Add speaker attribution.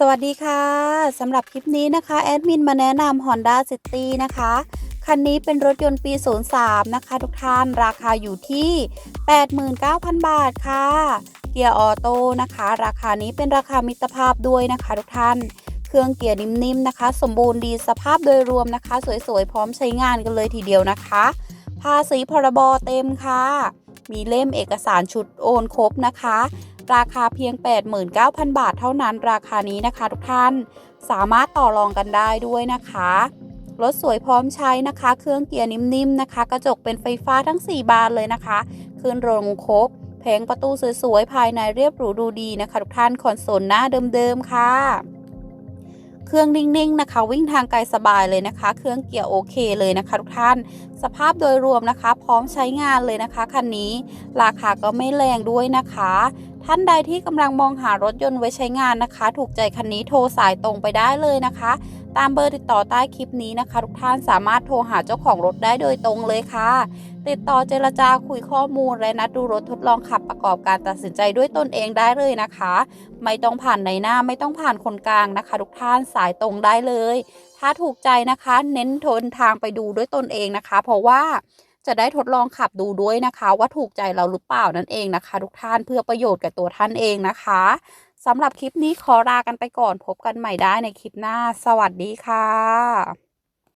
Speaker 1: สวัสดีค่ะสำหรับคลิปนี้นะคะแอดมินมาแนะนำ Honda City นะคะ คันนี้เป็นรถยนต์ปี 03 นะคะ ทุกท่านราคาอยู่ที่ 89,000 บาทค่ะเกียร์ออโต้นะคะ ราคานี้เป็นราคามิตรภาพด้วยนะคะ ทุกท่าน เครื่องเกียร์นิ่มๆนะคะ สมบูรณ์ดีสภาพโดยรวมนะคะ สวยๆ พร้อมใช้งานกันเลยทีเดียวนะคะ ภาษีพรบเต็มค่ะ มีเล่มเอกสารชุดโอนครบนะคะ ราคาเพียง 89,000 บาทเท่านั้นราคานี้นะคะทุกท่าน สามารถต่อรองกันได้ด้วยนะคะรถสวยพร้อมใช้นะคะ เครื่องเกียร์นิ่มๆนะคะ กระจกเป็นไฟฟ้าทั้ง 4 บานเลยนะคะขึ้นโรงครบแผงประตูสวยๆภายในเรียบหรูดูดีนะคะ ทุกท่านคอนโซลหน้าเดิมๆค่ะ เครื่องนิ่งๆนะคะ วิ่งทางไกลสบายเลยนะคะ เครื่องเกียร์โอเคเลยนะคะ ทุกท่าน สภาพโดยรวมนะคะ พร้อมใช้งานเลยนะคะคันนี้ ราคาก็ไม่แรงด้วยนะคะ ท่านใดที่กำลังมองหารถยนต์ไว้ใช้งานนะคะ ถูกใจคันนี้โทรสายตรงไปได้เลยนะคะ ตามเบอร์ติดต่อใต้คลิปนี้นะคะ ทุกท่านสามารถโทรหาเจ้าของรถได้โดยตรงเลยค่ะ ติดต่อเจรจาคุยข้อมูลและนัดดูรถทดลองขับประกอบการตัดสินใจด้วยตนเองได้เลยนะคะ ไม่ต้องผ่านในหน้าไม่ต้องผ่านคนกลางนะคะ ทุกท่านสายตรงได้เลย ถ้าถูกใจนะคะ เน้นทนทางไปดูด้วยตนเองนะคะ เพราะว่า จะได้ทดลองขับดูด้วยนะคะ ว่าถูกใจเราหรือเปล่านั่นเองนะคะ ทุกท่านเพื่อประโยชน์กับตัวท่านเองนะคะสำหรับคลิปนี้ขอลากันไปก่อนพบกันใหม่ได้ในคลิปหน้า สวัสดีค่ะ